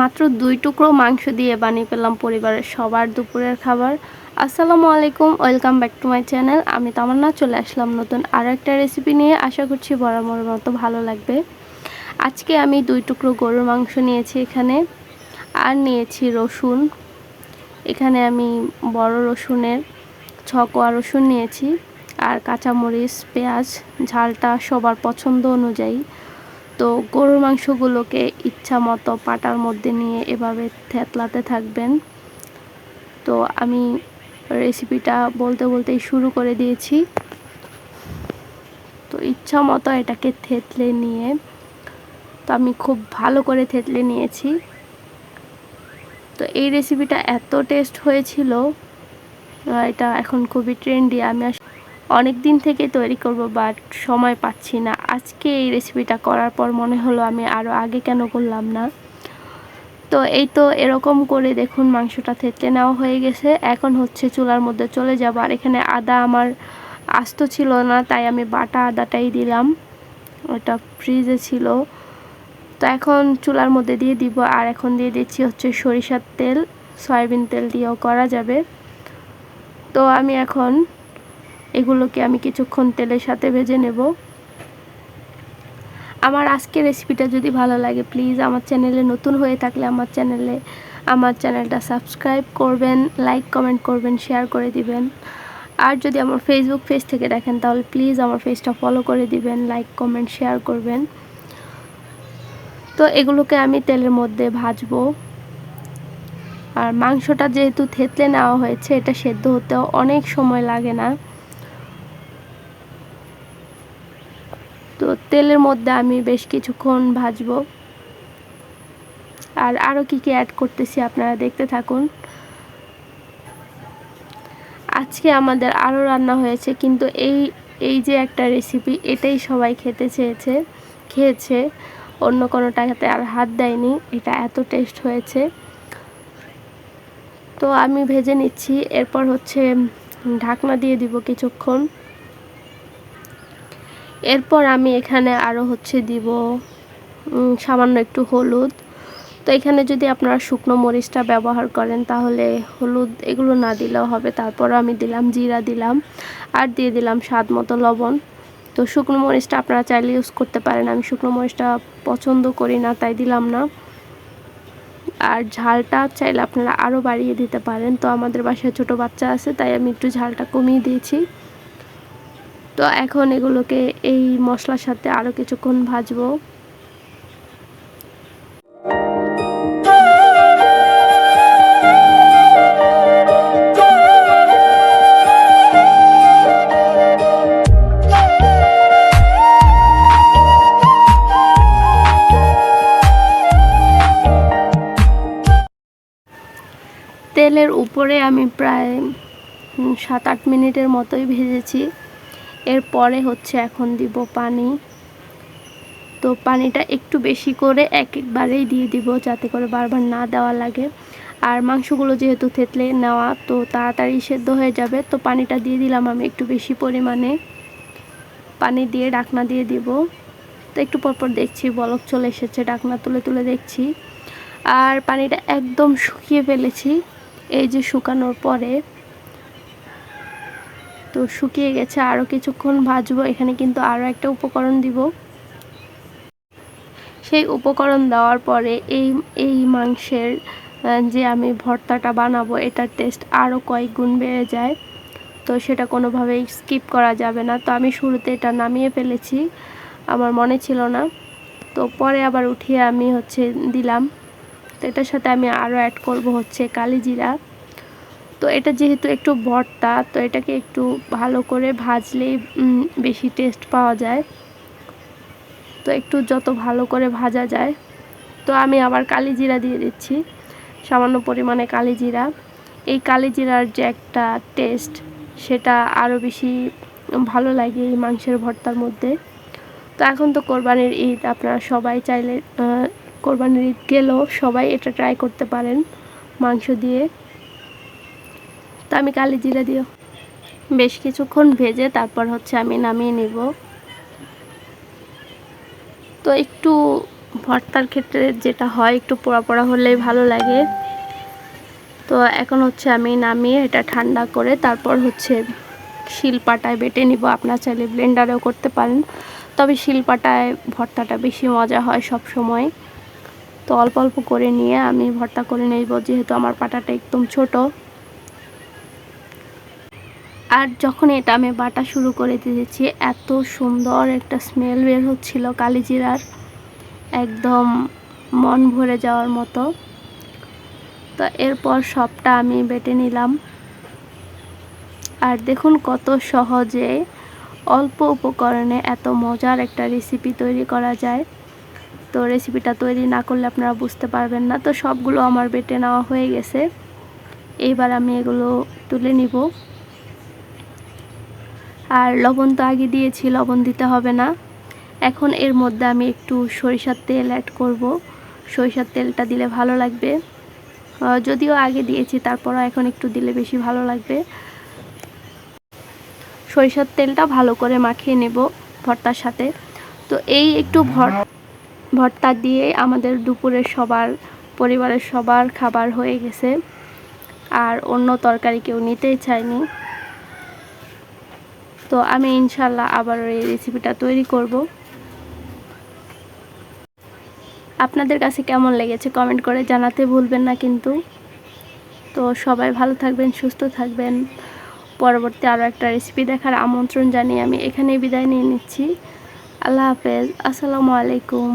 মাত্র দুই টুকরো মাংস দিয়ে বানিয়ে পেলাম পরিবারের সবার দুপুরের খাবার। আসসালামু আলাইকুম, welcome back to my channel. আমি তামান্না, চলে আসলাম নতুন আর একটা রেসিপি নিয়ে। আশা করছি বরাবর মতো ভালো লাগবে। আজকে আমি দুই টুকরো গরুর মাংস নিয়েছি এখানে, আর নিয়েছি রসুন। এখানে আমি বড় রসুনের ছকোয়া রসুন নিয়েছি, আর কাঁচামরিচ, পেঁয়াজ, ঝালটা সবার পছন্দ অনুযায়ী। তো গরুর মাংসগুলোকে ইচ্ছা মতো পাটার মধ্যে নিয়ে এভাবে থেতলাতে থাকবেন। তো আমি রেসিপিটা বলতে বলতেই শুরু করে দিয়েছি। তো ইচ্ছা মতো এটাকে থেতলে নিয়ে, তো আমি খুব ভালো করে থেতলে নিয়েছি। তো এই রেসিপিটা এত টেস্ট হয়েছিল এটা এখন খুবই ট্রেন্ডি আমি অনেক দিন থেকে তৈরি করব বাট সময় পাচ্ছি না। আজকে এই রেসিপিটা করার পর মনে হলো আমি আরও আগে কেন করলাম না। তো এই তো এরকম করে দেখুন মাংসটা থেতলে নেওয়া হয়ে গেছে। এখন হচ্ছে চুলার মধ্যে চলে যাব। আর এখানে আদা আমার আস্ত ছিল না, তাই আমি বাটা আদাটাই দিলাম। ওটা ফ্রিজে ছিল। তো এখন চুলার মধ্যে দিয়ে দিব। আর এখন দিয়ে দিচ্ছি হচ্ছে সরিষার তেল। সয়াবিন তেল দিয়েও করা যাবে। তো আমি এখন এগুলোকে আমি কিছুক্ষণ তেলের সাথে ভেজে নেব। আমার আজকের রেসিপিটা যদি ভালো লাগে প্লিজ আমার চ্যানেলে নতুন হয়ে থাকলে আমার চ্যানেলে আমার চ্যানেলটা সাবস্ক্রাইব করবেন লাইক কমেন্ট করবেন শেয়ার করে দিবেন। আর যদি আমার ফেসবুক পেজ থেকে দেখেন, তাহলে প্লিজ আমার পেজটা ফলো করে দিবেন লাইক কমেন্ট শেয়ার করবেন। তো এগুলোকে আমি তেলের মধ্যে ভাজবো। আর মাংসটা যেহেতু থেতলে নেওয়া হয়েছে, এটা সেদ্ধ হতেও অনেক সময় লাগে না তো তেলের মধ্যে আমি বেশ কিছুক্ষণ ভাজবো। আর আরও কী কী অ্যাড করতেছি আপনারা দেখতে থাকুন। আজকে আমাদের আরও রান্না হয়েছে, কিন্তু এই এই যে একটা রেসিপি এটাই সবাই খেতে চেয়েছে, খেয়েছে। অন্য কোনো টাকাতে আর হাত দেয়নি, এটা এত টেস্ট হয়েছে। তো আমি ভেজে নিচ্ছি, এরপর হচ্ছে ঢাকনা দিয়ে দিব কিছুক্ষণ। এরপর আমি এখানে আরও হচ্ছে দিব সামান্য একটু হলুদ। তো এখানে যদি আপনারা শুকনো মরিচটা ব্যবহার করেন, তাহলে হলুদ এগুলো না দিলেও হবে। তারপরও আমি দিলাম জিরা দিলাম আর দিয়ে দিলাম স্বাদ মতো লবণ। তো শুকনো মরিচটা আপনারা চাইলে ইউজ করতে পারেন। আমি শুকনো মরিচটা পছন্দ করি না, তাই দিলাম না। আর ঝালটা চাইলে আপনারা আরও বাড়িয়ে দিতে পারেন। তো আমাদের বাসায় ছোট বাচ্চা আছে, তাই আমি একটু ঝালটা কমিয়ে দিয়েছি। তো এখন এগুলোকে এই মশলার সাথে আরও কিছুক্ষণ ভাজবো। তেলের উপরে আমি প্রায় সাত আট মিনিটের মতোই ভেজেছি। এরপরে হচ্ছে এখন দিব পানি। তো পানিটা একটু বেশি করে এক একবারেই দিয়ে দিব যাতে করে বারবার না দেওয়া লাগে। আর মাংসগুলো যেহেতু থেতলে নেওয়া, তো তাড়াতাড়ি সেদ্ধ হয়ে যাবে। তো পানিটা দিয়ে দিলাম আমি একটু বেশি পরিমাণে। পানি দিয়ে ডাকনা দিয়ে দিব। তো একটু পরপর দেখছি বলক চলে এসেছে ডাকনা তুলে তুলে দেখছি। আর পানিটা একদম শুকিয়ে ফেলেছি। এই যে শুকানোর পরে তো শুকিয়ে গেছে আরও কিছুক্ষণ ভাজবো। এখানে কিন্তু আরও একটা উপকরণ দিব। সেই উপকরণ দেওয়ার পরে এই এই মাংসের যে আমি ভর্তাটা বানাবো, এটার টেস্ট আরও কয়েক গুণ বেড়ে যায়। তো সেটা কোনোভাবেই স্কিপ করা যাবে না। তো আমি শুরুতে এটা নামিয়ে ফেলেছি। আমার মনে ছিল না। তো পরে আবার উঠিয়ে আমি হচ্ছে দিলাম। তো এটার সাথে আমি আরও অ্যাড করব হচ্ছে কালিজিরা। তো এটা যেহেতু একটু ভর্তা, তো এটাকে একটু ভালো করে ভাজলেই বেশি টেস্ট পাওয়া যায়। তো একটু যত ভালো করে ভাজা যায়। তো আমি আবার কালি জিরা দিয়ে দিচ্ছি, সামান্য পরিমাণে কালি জিরা। এই কালি জিরার যে একটা টেস্ট সেটা আরও বেশি ভালো লাগে এই মাংসের ভর্তার মধ্যে। তো এখন তো কোরবানির ঈদ, আপনারা সবাই চাইলে কোরবানির ঈদ গেলেও সবাই এটা ট্রাই করতে পারেন মাংস দিয়ে। তো আমি কালি জিরা দিও। বেশ কিছুক্ষণ ভেজে তারপর হচ্ছে আমি নামিয়ে নিব। তো একটু ভর্তার ক্ষেত্রে যেটা হয়, একটু পোড়া পোড়া হলেই ভালো লাগে। তো এখন হচ্ছে আমি নামিয়ে এটা ঠান্ডা করে তারপর হচ্ছে শিলপাটায় বেটে নিব। আপনার চাইলে ব্লেন্ডারেও করতে পারেন। তবে শিলপাটায় ভর্তাটা বেশি মজা হয় সব সময় তো অল্প অল্প করে নিয়ে আমি ভর্তা করে নেব, যেহেতু আমার পাটাটা একদম ছোট। আর যখন এটা আমি বাটা শুরু করে দিয়েছি, এত সুন্দর একটা স্মেল বের হচ্ছিল কালিজিরার। একদম মন ভরে যাওয়ার মতো। তো এরপর সবটা আমি বেটে নিলাম। আর দেখুন কত সহজে অল্প উপকরণে এত মজার একটা রেসিপি তৈরি করা যায়। তো রেসিপিটা তৈরি না করলে আপনারা বুঝতে পারবেন না। তো সবগুলো আমার বেটে নেওয়া হয়ে গেছে। এইবার আমি এগুলো তুলে নিব। আর লবণ তো আগে দিয়েছি, লবণ দিতে হবে না। এখন এর মধ্যে আমি একটু সরিষার তেল অ্যাড করব। সরিষার তেলটা দিলে ভালো লাগবে। যদিও আগে দিয়েছি, তারপরও এখন একটু দিলে বেশি ভালো লাগবে। সরিষার তেলটা ভালো করে মাখিয়ে নেব ভর্তার সাথে। তো এই একটু ভর, ভর্তা দিয়ে আমাদের দুপুরের সবার, পরিবারের সবার খাবার হয়ে গেছে। আর অন্য তরকারি কেউ নিতেই চায়নি। তো আমি ইনশাল্লাহ আবার এই রেসিপিটা তৈরি করব। আপনাদের কাছে কেমন লেগেছে কমেন্ট করে জানাতে ভুলবেন না কিন্তু। তো সবাই ভালো থাকবেন, সুস্থ থাকবেন। পরবর্তী আরও একটা রেসিপি দেখার আমন্ত্রণ জানিয়ে আমি এখানেই বিদায় নিয়ে নিচ্ছি। আল্লাহ হাফেজ, আসসালামু আলাইকুম।